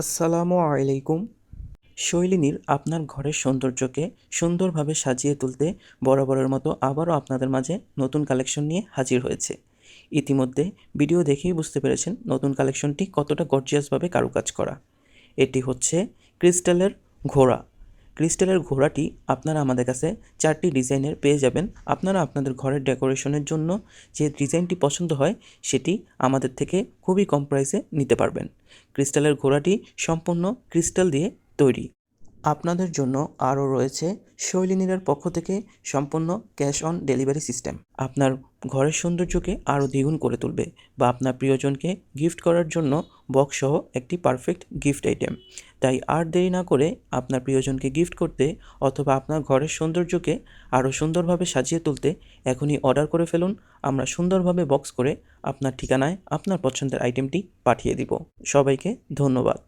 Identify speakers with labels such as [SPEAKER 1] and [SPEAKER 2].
[SPEAKER 1] আসসালামু আলাইকুম। শৈলিনীর আপনার ঘরের সৌন্দর্যকে সুন্দরভাবে সাজিয়ে তুলতে বরাবরের মতো আবারও আপনাদের মাঝে নতুন কালেকশন নিয়ে হাজির হয়েছে। ইতিমধ্যে ভিডিও দেখেই বুঝতে পেরেছেন নতুন কালেকশনটি কতটা গর্জিয়াসভাবে কারুকাজ করা। এটি হচ্ছে ক্রিস্টালের ঘোড়া। ক্রিস্টালের ঘোড়াটি আপনারা আমাদের কাছে চারটি ডিজাইনের পেয়ে যাবেন। আপনারা আপনাদের ঘরের ডেকোরেশনের জন্য যে ডিজাইনটি পছন্দ হয়, সেটি আমাদের থেকে খুবই কম প্রাইসে নিতে পারবেন। ক্রিস্টালের ঘোড়াটি সম্পূর্ণ ক্রিস্টাল দিয়ে তৈরি। আপনাদের জন্য আরও রয়েছে শৈলিনীরার পক্ষ থেকে সম্পূর্ণ ক্যাশ অন ডেলিভারি সিস্টেম। আপনার ঘরের সৌন্দর্যকে আরও দ্বিগুণ করে তুলবে বা আপনার প্রিয়জনকে গিফট করার জন্য বক্স সহ একটি পারফেক্ট গিফট আইটেম। তাই আর দেরি না করে আপনার প্রিয়জনকে গিফট করতে অথবা আপনার ঘরের সৌন্দর্যকে আরও সুন্দরভাবে সাজিয়ে তুলতে এখনই অর্ডার করে ফেলুন। আমরা সুন্দরভাবে বক্স করে আপনার ঠিকানায় আপনার পছন্দের আইটেমটি পাঠিয়ে দিব। সবাইকে ধন্যবাদ।